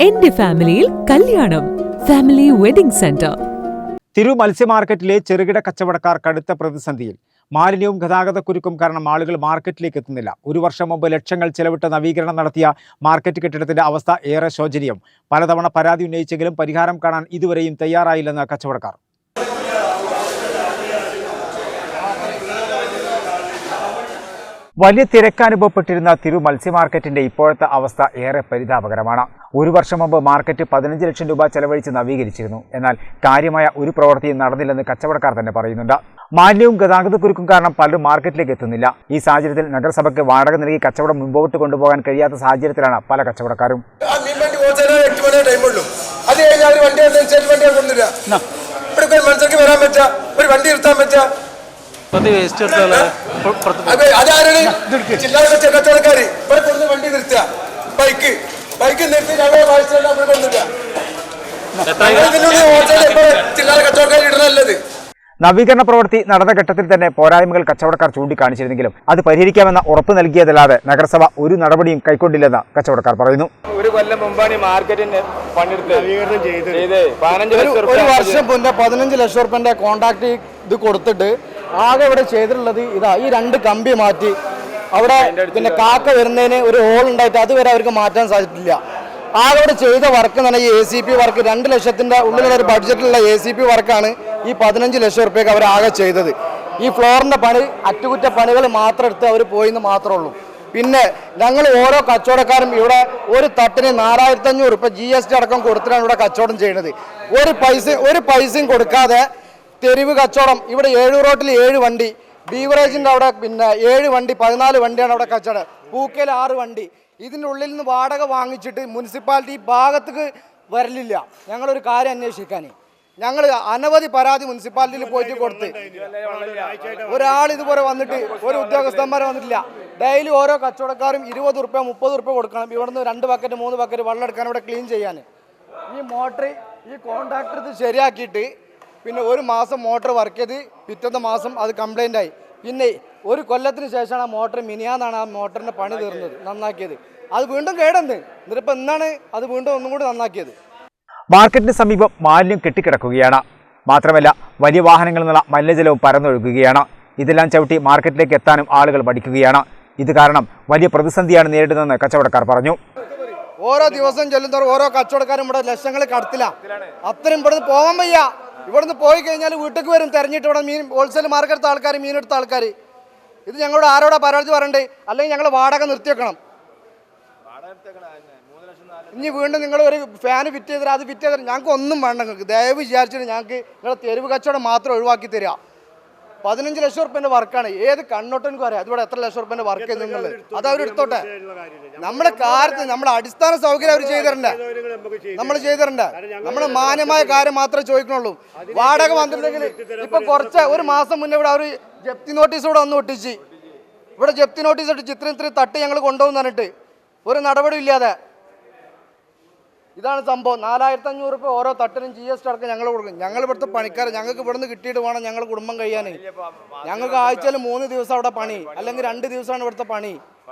എന്റെ ഫാമിലിയിൽ കല്യാണം. Family wedding centre. തിരു മത്സ്യ മാർക്കറ്റിലെ ചെറുകിട കച്ചവടക്കാർ കടുത്ത പ്രതിസന്ധിയിൽ. മാലിന്യവും ഗതാഗതക്കുരുക്കും കാരണം ആളുകൾ മാർക്കറ്റിലേക്ക് എത്തുന്നില്ല. ഒരു വർഷം മുമ്പ് ലക്ഷങ്ങൾ ചെലവിട്ട് നവീകരണം നടത്തിയ മാർക്കറ്റ് കെട്ടിടത്തിന്റെ അവസ്ഥ ഏറെ ശോചനീയം. പലതവണ പരാതി ഉന്നയിച്ചെങ്കിലും പരിഹാരം കാണാൻ ഇതുവരെയും തയ്യാറായില്ലെന്ന് കച്ചവടക്കാർ. വലിയ തിരക്കനുഭവപ്പെട്ടിരുന്ന തിരു മത്സ്യ മാർക്കറ്റിന്റെ ഇപ്പോഴത്തെ അവസ്ഥ ഏറെ പരിതാപകരമാണ്. ഒരു വർഷം മുമ്പ് മാർക്കറ്റ് പതിനഞ്ച് ലക്ഷം രൂപ ചെലവഴിച്ച് നവീകരിച്ചിരുന്നു. എന്നാൽ കാര്യമായ ഒരു പ്രവൃത്തിയും നടന്നില്ലെന്ന് കച്ചവടക്കാർ തന്നെ പറയുന്നുണ്ട്. മാലിന്യവും ഗതാഗതക്കുരുക്കും കാരണം പലരും മാർക്കറ്റിലേക്ക് എത്തുന്നില്ല. ഈ സാഹചര്യത്തിൽ നഗരസഭയ്ക്ക് വാടക നൽകി കച്ചവടം മുമ്പോട്ട് കൊണ്ടുപോകാൻ കഴിയാത്ത സാഹചര്യത്തിലാണ് പല കച്ചവടക്കാരും. അത് കഴിഞ്ഞാൽ ഒരു വണ്ടി വണ്ടി കൊണ്ടുവരിക. ഇവിടെ ഒരു മനുഷ്യർക്ക് വരാൻ പറ്റുക ഒരു വണ്ടി നിർത്താൻ പറ്റുക പതി വേസ്റ്റ് ചില്ലറ കച്ചവടക്കാര് ഇവിടെ കൊണ്ട് വണ്ടി നിർത്തുക. ബൈക്ക്. ബൈക്ക് നിർത്തി ഞങ്ങൾ വായിച്ചാൽ ഇവിടെ ഇപ്പോൾ ചില്ലറ കച്ചവടക്കാർ ഇടുന്നല്ലത് നവീകരണ പ്രവൃത്തി നടന്ന ഘട്ടത്തിൽ തന്നെ പോരായ്മകൾ കച്ചവടക്കാർ ചൂണ്ടിക്കാണിച്ചിരുന്നെങ്കിലും അത് പരിഹരിക്കാമെന്ന ഉറപ്പ് നൽകിയതല്ലാതെ നഗരസഭ ഒരു നടപടിയും കൈക്കൊണ്ടില്ലെന്ന് കച്ചവടക്കാർ പറയുന്നു. ഒരു കൊല്ലം മുമ്പാണ് മാർക്കറ്റിന് പണിയെടുത്ത് ചെയ്ത്. പതിനഞ്ച് ലക്ഷം ഒരു വർഷം മുന്നേ പതിനഞ്ച് ലക്ഷം റുപ്യന്റെ കോൺട്രാക്ട് ഇത് കൊടുത്തിട്ട് ആകെ ഇവിടെ ചെയ്തിട്ടുള്ളത് ഇതാ ഈ രണ്ട് കമ്പി മാറ്റി. അവിടെ പിന്നെ കാക്ക വരുന്നതിന് ഒരു ഹോൾ ഉണ്ടായിട്ട് അതുവരെ അവർക്ക് മാറ്റാൻ സാധിച്ചിട്ടില്ല. ആകെ ഇവിടെ ചെയ്ത വർക്ക് എന്ന് പറഞ്ഞാൽ ഈ എ സി പി വർക്ക് രണ്ട് ലക്ഷത്തിന്റെ ഉള്ളിലുള്ള ഒരു ബഡ്ജറ്റിലുള്ള എ സി പി വർക്കാണ് ഈ പതിനഞ്ച് ലക്ഷം റുപ്യക്ക് അവർ ആകെ ചെയ്തത്. ഈ ഫ്ലോറിന്റെ പണി അറ്റകുറ്റപ്പണികൾ മാത്രം എടുത്ത് അവർ പോയിന്ന് മാത്രമേ ഉള്ളൂ പിന്നെ ഞങ്ങൾ ഓരോ കച്ചവടക്കാരും ഇവിടെ ഒരു തട്ടിന് നാലായിരത്തി അഞ്ഞൂറ് ഇപ്പൊ ജി എസ് ടി അടക്കം കൊടുത്തിട്ടാണ് ഇവിടെ കച്ചവടം ചെയ്യുന്നത്. ഒരു പൈസ ഒരു പൈസയും കൊടുക്കാതെ തെരുവ് കച്ചവടം. ഇവിടെ ഏഴു റോട്ടിൽ ഏഴ് വണ്ടി. ബീവറേജിന്റെ അവിടെ പിന്നെ ഏഴ് വണ്ടി പതിനാല് വണ്ടിയാണ് അവിടെ കച്ചവടം. പൂക്കൽ ആറ് വണ്ടി. ഇതിന്റെ ഉള്ളിൽ നിന്ന് വാടക വാങ്ങിച്ചിട്ട് മുനിസിപ്പാലിറ്റി ഭാഗത്തേക്ക് വരലില്ല. ഞങ്ങളൊരു കാര്യം അന്വേഷിക്കാൻ ഞങ്ങൾ അനവധി പരാതി മുനിസിപ്പാലിറ്റിയിൽ പോയിട്ട് കൊടുത്ത്. ഒരാൾ ഇതുപോലെ വന്നിട്ട് ഒരു ഉദ്യോഗസ്ഥന്മാർ വന്നിട്ടില്ല. ഡെയിലി ഓരോ കച്ചവടക്കാരും ഇരുപത് റുപ്യ മുപ്പത് റുപ്യ കൊടുക്കണം. ഇവിടുന്ന് രണ്ട് ബക്കറ്റ് മൂന്ന് ബക്കറ്റ് വെള്ളം എടുക്കാൻ ഇവിടെ ക്ലീൻ ചെയ്യാൻ ഈ മോട്ടർ ഈ കോൺട്രാക്ടർ ഇത് ശരിയാക്കിയിട്ട് പിന്നെ ഒരു മാസം മോട്ടർ വർക്ക് ചെയ്ത് പിറ്റത്തെ മാസം അത് കംപ്ലൈന്റ് ആയി. പിന്നെ ഒരു കൊല്ലത്തിന് ശേഷമാണ് ആ മോട്ടർ മിനിയാന്നാണ് ആ മോട്ടറിന്റെ പണി തീർന്നത് നന്നാക്കിയത്. അത് വീണ്ടും കേടുന്നത് എന്നിട്ടിപ്പോൾ ഇന്നാണ് അത് വീണ്ടും ഒന്നും കൂടി നന്നാക്കിയത്. മാർക്കറ്റിന് സമീപം മാലിന്യം കെട്ടിക്കിടക്കുകയാണ്. മാത്രമല്ല വലിയ വാഹനങ്ങളിൽ നിന്നുള്ള മലിനജലവും പരന്നൊഴുകുകയാണ്. ഇതെല്ലാം ചവിട്ടി മാർക്കറ്റിലേക്ക് എത്താനും ആളുകൾ പഠിക്കുകയാണ് ഇത് കാരണം വലിയ പ്രതിസന്ധിയാണ് നേരിടുന്നതെന്ന് കച്ചവടക്കാർ പറഞ്ഞു. ഓരോ ദിവസം ചെല്ലുന്നവർ ഓരോ കച്ചവടക്കാരും ഇവിടെ ലക്ഷങ്ങൾ കടത്തില്ല. അത്രയും ഇവിടുന്ന് പോകാൻ വയ്യ. ഇവിടുന്ന് പോയി കഴിഞ്ഞാൽ വീട്ടിലേക്ക് വരും. തെരഞ്ഞിട്ട് ഇവിടെ മീൻ ഹോൾസെയിൽ മാർക്കറ്റ് ആൾക്കാർ മീനെടുത്ത ആൾക്കാർ ഇത് ഞങ്ങളോട് ആരോടാ പരാതി പറയണ്ടേ? അല്ലെങ്കിൽ ഞങ്ങൾ വാടക നിർത്തിവെക്കണം ഇനി വീണ്ടും നിങ്ങൾ ഒരു ഫാൻ ഫിറ്റ് ചെയ്തരാ അത് ഫിറ്റ് ചെയ്തരാ ഞങ്ങൾക്ക് ഒന്നും വേണ്ട നിങ്ങൾക്ക്. ദയവ് വിചാരിച്ചിട്ട് ഞങ്ങൾക്ക് നിങ്ങളെ തെരുവ് കച്ചവടം മാത്രം ഒഴിവാക്കി തരിക പതിനഞ്ച് ലക്ഷം റുപ്യന്റെ വർക്കാണ്. ഏത് കണ്ണോട്ടനും അറിയാം. അതിവിടെ എത്ര ലക്ഷം റുപ്യന്റെ വർക്ക് നിങ്ങൾ അത് അവർ എടുത്തോട്ടെ. നമ്മുടെ കാര്യത്തിൽ നമ്മുടെ അടിസ്ഥാന സൗകര്യം അവർ ചെയ്തിട്ടുണ്ട് നമ്മൾ ചെയ്തിട്ടുണ്ട് നമ്മൾ മാന്യമായ കാര്യം മാത്രമേ ചോദിക്കണുള്ളൂ വാടക വന്നിട്ടുണ്ടെങ്കിൽ ഇപ്പൊ കുറച്ച് ഒരു മാസം മുന്നേ ഇവിടെ അവർ ജപ്തി നോട്ടീസ് ഇവിടെ ഒന്ന് ഒട്ടിച്ച്. ഇവിടെ ജപ്തി നോട്ടീസ് ഇട്ട് ഇത്രയും ഇത്രയും തട്ട് ഞങ്ങൾ കൊണ്ടുപോകുന്ന പറഞ്ഞിട്ട്. ഒരു നടപടി ഇല്ലാതെ ഇതാണ് സംഭവം. നാലായിരത്തി അഞ്ഞൂറ് രൂപ ഓരോ തട്ടിനും ജി എസ് ടി അടക്കം ഞങ്ങൾ കൊടുക്കും. ഞങ്ങൾ ഇവിടുത്തെ പണിക്കാർ ഞങ്ങൾക്ക് ഇവിടുന്ന് കിട്ടിയിട്ട് വേണം ഞങ്ങൾ കുടുംബം കഴിയാൻ ഞങ്ങൾക്ക് ആഴ്ചയിൽ മൂന്ന് ദിവസം അവിടെ പണി അല്ലെങ്കിൽ രണ്ട് ദിവസമാണ് ഇവിടുത്തെ പണി.